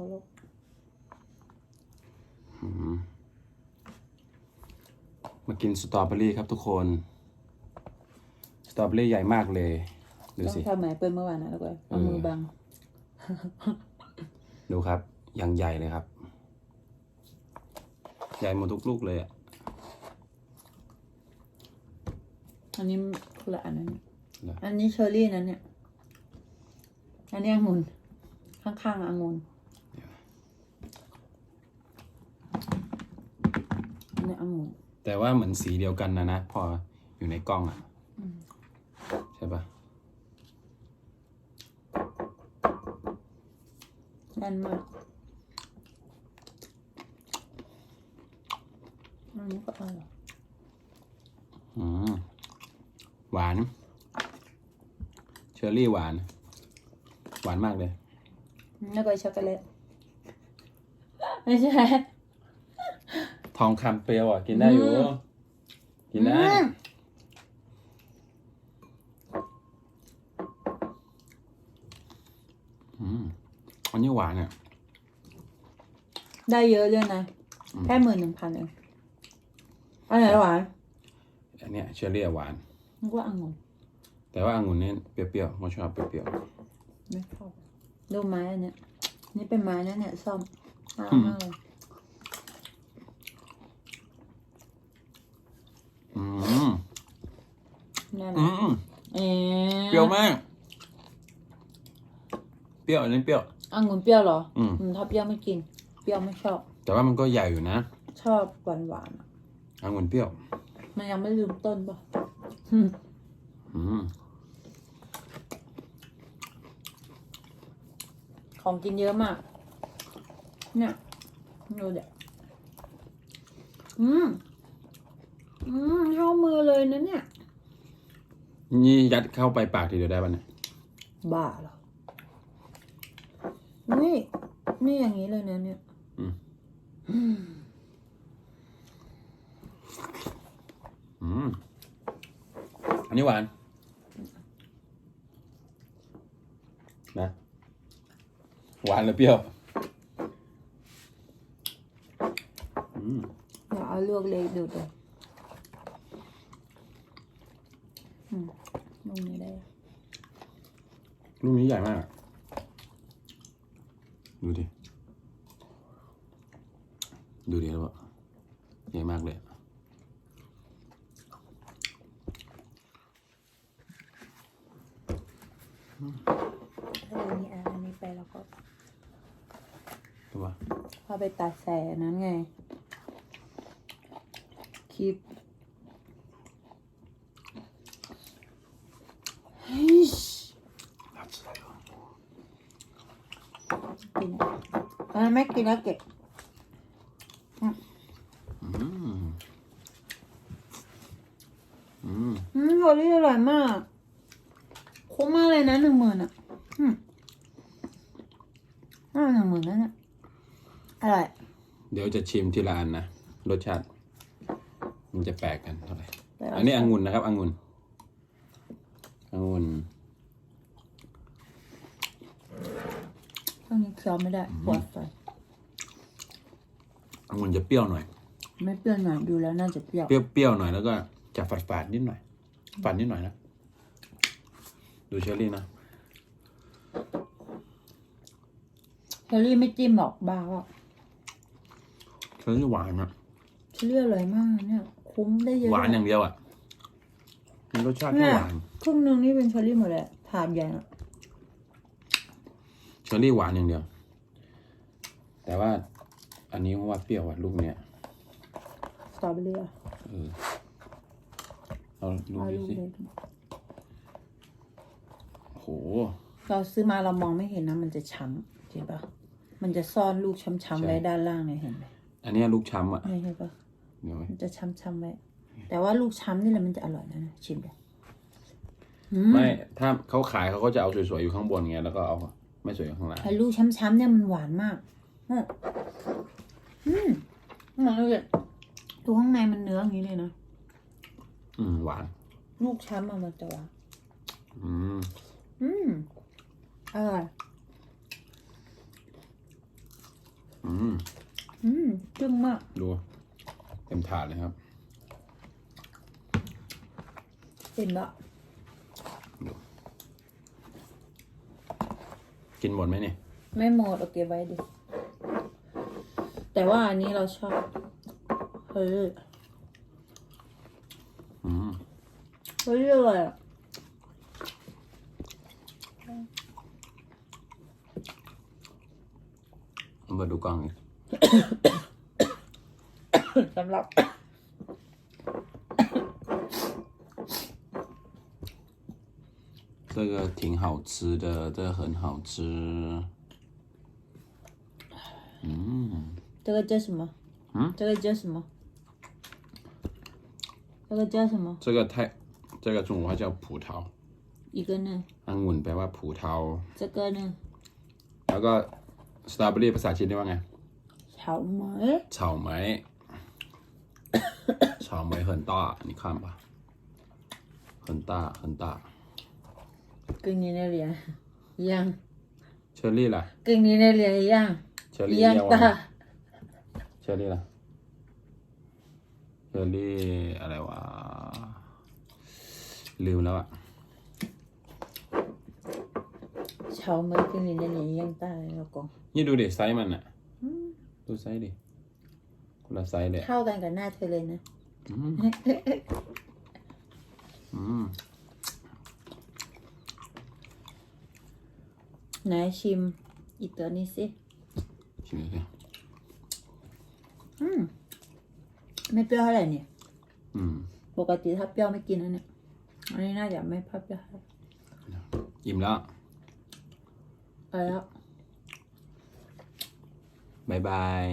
อแล้วอืมมากินสตรอเบอรี่ครับทุกคน สตรอเบอรี่ใหญ่มากเลย ดูต้องสิทำไหมเปิ้ลเมื่อวานนะแล้วก็เอามือบัง ดูครับ อย่างใหญ่เลยครับ ใหญ่หมดทุกลูกเลยอะ อันนี้คนละอันนั้นเนี่ยเหรออันนี้เชอร์รี่นั้นเนี่ย อันนี้องุ่นข้างๆองุ่น อันนี้องุ่นแต่ว่าเหมือนสีเดียวกันนะนะ พออยู่ในกล้องอะใช่ปะแน่นมากอันนี้ก็อร่อยอืมหวาน เชอร์รี่หวาน หวานมากเลย แล้วก็ช็อกโกแลตไม่ใช่ ทองคำเปรี้ยวอะ กินได้อยู่ อืม กินได้ อืมอืมอันนี้หวานอะได้เยอะเลยนะแค่หมื่นหนึ่งพันเองอันไหนหวานอันเนี้ยเชอร์รี่อะหวาน นึกว่าองุ่นแต่ว่าองุ่นเนี่ยเปรี้ยวๆผมชอบเปรี้ยวไม่ชอบดูไม้อันเนี้ยนี่เป็นไม้นะเนี่ยซ่อมน่ารักมากเลย ๆอืม นี่อืนะมเอ๊ะเปรี้ยวมาก เปรี้ยวอันนี้เปรี้ยว องุ่นเปรี้ยวเหรออืมถ้าเปรี้ยวไม่กิน เปรี้ยวไม่ชอบ แต่ว่ามันก็ใหญ่อยู่นะชอบหวานหวานๆอะองุ่นเปรี้ยว มันยังไม่ลืมต้นปะอืมอืมของกินเยอะมาก เนี่ยดูเด็กอืม อืมเข้ามือเลยนะเนี่ย นี่ยัดเข้าไปปากทีเดียวได้ป่ะเนี่ยบ้าเหรอนี่นี่อย่างนี้เลยนะเนี่ยอืมอืมอืมอันนี้หวานนะหวานหรือเปรี้ยวอืมเดี๋ยวเอาลวกเลยดูดูอืมลงนี้ได้ ลูกนี้ใหญ่มาก ดูดิ ดูดิแล้วอะใหญ่มากเลยอะถ้าอันนี้อะอันนี้ไปแล้วก็ตัวพอไปตัดแสนั้นไง คลิปเฮ้ย กินอะไม่กินแล้วเก็บอืมอืมอืมโรลลี่อร่อยมาก คุ้มมากเลยนะหนึ่งหมื่นอะ อืมน่าหนึ่งหมื่นนั่นน่ะอร่อยเดี๋ยวจะชิมทีละอันนะ รสชาติ มันจะแปลกกันเท่าไหร่แต่ว่าอันนี้องุ่นนะครับองุ่นองุ่น ช่วงนี้เคี้ยวไม่ได้ปวดฟันองุ่นจะเปรี้ยวหน่อย ไม่เปรี้ยวหน่อยดูแล้วน่าจะเปรี้ยว เปรี้ยวๆหน่อยแล้วก็จะฝาดฝาดๆนิดหน่อยฝาดนิดหน่อยนะดูเชอรี่นะเชอรี่ไม่จิ้มหรอกบ้าอะเชอรี่หวานนะเชอรี่อร่อยมากเนี่ย คุ้มได้เยอะหวานอย่างเดียวอะมีรสชาติที่หวานครึ่งหนึงนี่เป็นเชอรี่หมดเลยอะถาดใหญ่อะ เชอรี่หวานอย่างเดียว แต่ว่าอันนี้ว่าเปรี้ยวอะลูกเนี้ยสตรอเบอรี่อะเออเอาดูเอาดิลูกสิ เล็กโอ้โห เราซื้อมาเรามองไม่เห็นนะ มันจะช้ำเห็นปะมันจะซ่อนลูกช้ำๆไว้ด้านล่างเนี่ยเห็นไหมอันเนี้ยลูกช้ำอะเนี่ยเห็นปะเดี๋ยวมันจะช้ำๆไว้แต่ว่าลูกช้ำนี่แหละมันจะอร่อยนะชิมเลยอืมไม่ ถ้าเขาขายเขาก็จะเอาสวยๆอยู่ข้างบนไง แล้วก็เอา ไม่สวยอยู่ข้างล่างไอ้ลูกช้ำๆเนี่ยมันหวานมากอืมอืมมันเลยดูข้างในมันเนื้ออย่างนี้เลยนะอืมหวาน ลูกช้ำอะมันจะหวานอืมอืมอร่อยอืมอืมจึ้งมาก ดู เต็มถาดเลยครับเป็นบะ กินหมดไหมเนี่ย ไม่หมดโอเคไว้ดิ แต่ว่าอันนี้เราชอบเฮ้ยอืมเฮ้ยอะไรอะเอามาดูกล้องดิสำหรับ 这个挺好吃的，这个很好吃。嗯，这个叫什么？嗯，这个叫什么？这个叫什么？这个太，这个中文话叫葡萄，一个呢？ องุ่นแปลว่า葡萄，这个呢？ แล้วก็สตรอเบอรี่ภาษาจีนเรียกว่าไง 草莓。草莓，草莓很大，你看吧，很大很大。跟你的脸一样，เ กึ่งนี้ในเหรียญยังเชอรี่ล่ะกึ่งนี้ในเรียญยังเชอรี่ยังเรีญ่ตาเชอรี่ล่ะเชอรี่อะไรวะลืมแล้วอะเช้ามือกึ่งนี้ในเหรียญยังตาแล้วก็นี่ดูดิไซส์มันอะดูไซส์ดิคนละไซส์เลยเข้ากันกับหน้าเธอเลยนะอืม ไหนชิมอีกตัวนี้สิ ชิมดูสิอืม ไม่เปรี้ยวเท่าไหร่เนี่ย อืม ปกติถ้าเปรี้ยวไม่กินนะเนี่ย อันนี้น่าจะไม่เปรี้ยวเท่าไหร่อิ่มแล้วไปแล้วบายบาย